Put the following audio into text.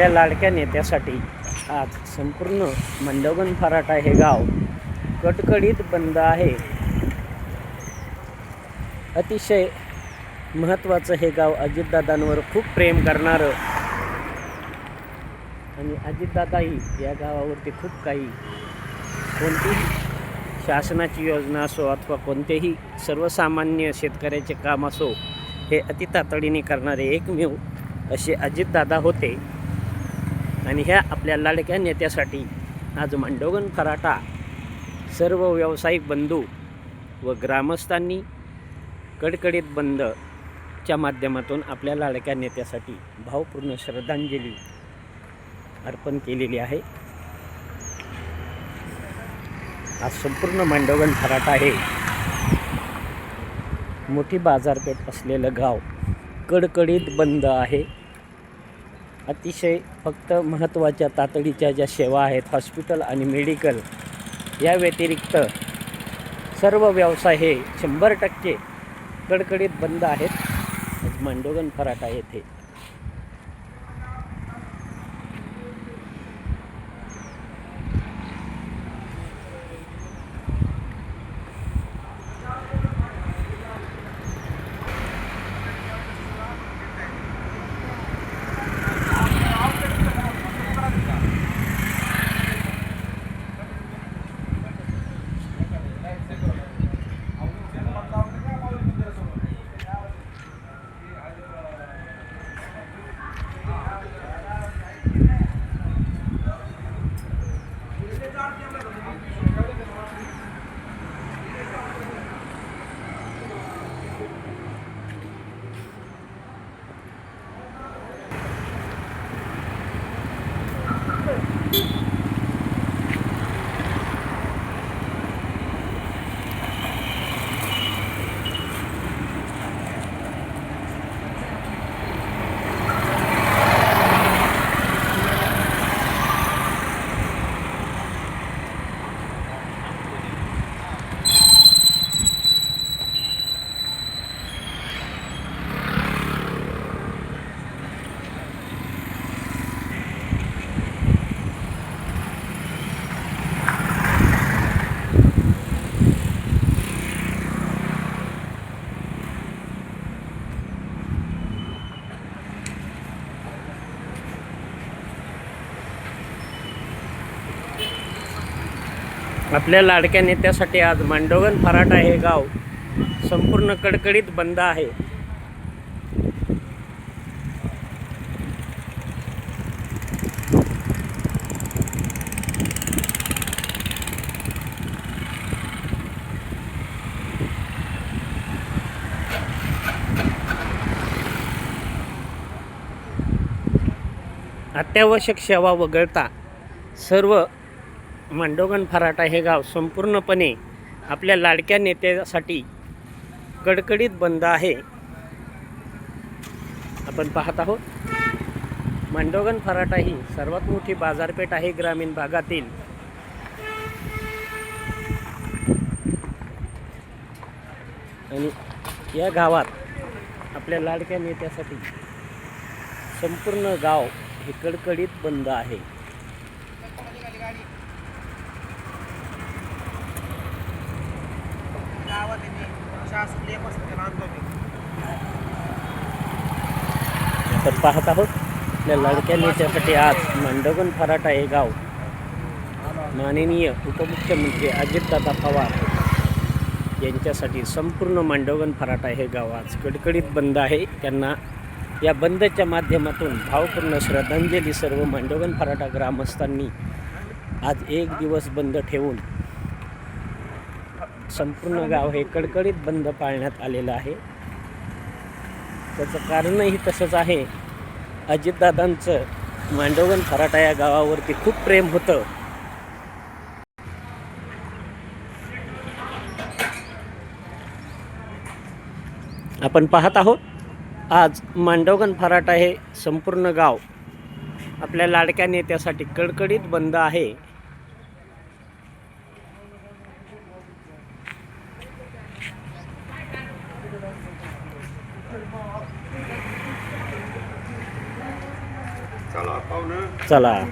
आपल्या लाडक्या नेत्यासाठी आज संपूर्ण मंडवगण फराटा हे गाव कडकडीत बंद आहे. अतिशय महत्त्वाचं हे गाव अजितदादांवर खूप प्रेम करणारं आणि अजितदादाही या गावावरती खूप काही कोणतीही शासनाची योजना असो अथवा कोणतेही सर्वसामान्य शेतकऱ्याचे काम असो हे अति तातडीने करणारे एकमेव असे अजितदादा होते. आणि ह्या आपल्या लाडक्या नेत्यासाठी आज मांडोगन फराटा सर्व व्यावसायिक बंधू व ग्रामस्थांनी कडकडीत बंदच्या माध्यमातून आपल्या लाडक्या नेत्यासाठी भावपूर्ण श्रद्धांजली अर्पण केलेली आहे. आज संपूर्ण मांडवगण फराटा हे मोठी बाजारपेठ असलेलं गाव कडकडीत बंद आहे. अतिशय फक्त महत्त्वाच्या तातडीच्या ज्या सेवा आहेत हॉस्पिटल आणि मेडिकल या व्यतिरिक्त सर्व व्यवसाय हे शंभर टक्के कडकडीत बंद आहेत. मांडोगन फराटा येथे आपल्या लाडक्या नेत्यासाठी आज मांडोगण फराटा हे गाव संपूर्ण कडकडीत बंद आहे. अत्यावश्यक सेवा वगळता सर्व मांडोगण फराटा हे गाव संपूर्णपणे आपल्या लाडक्या नेत्यासाठी कडकडीत बंद आहे. आपण पाहत आहोत. मांडोगण फराटा ही सर्वात मोठी बाजारपेठ आहे ग्रामीण भागातील. आणि या गावात आपल्या लाडक्या नेत्यासाठी संपूर्ण गाव हे कडकडीत बंद आहे. शासकीय आपण पाहत आहोत. आपल्या लाडक्या नेत्यासाठी आज मांडवगण फराटा हे गाव माननीय उपमुख्यमंत्री अजितदादा पवार यांच्यासाठी संपूर्ण मांडवगण फराटा हे गाव आज कडकडीत बंद आहे. त्यांना या बंदच्या माध्यमातून भावपूर्ण श्रद्धांजली सर्व मांडवगण फराटा ग्रामस्थांनी आज एक दिवस बंद ठेवून संपूर्ण गाव हे कडकडीत बंद पाळण्यात आलेलं आहे. त्याचं कारणही तसंच आहे. अजितदादांचं मांडवगण फराटा या गावावरती खूप प्रेम होतं. आपण पाहत आहोत आज मांडवगण फराटा हे संपूर्ण गाव आपल्या लाडक्या नेत्यासाठी कडकडीत बंद आहे. 再来。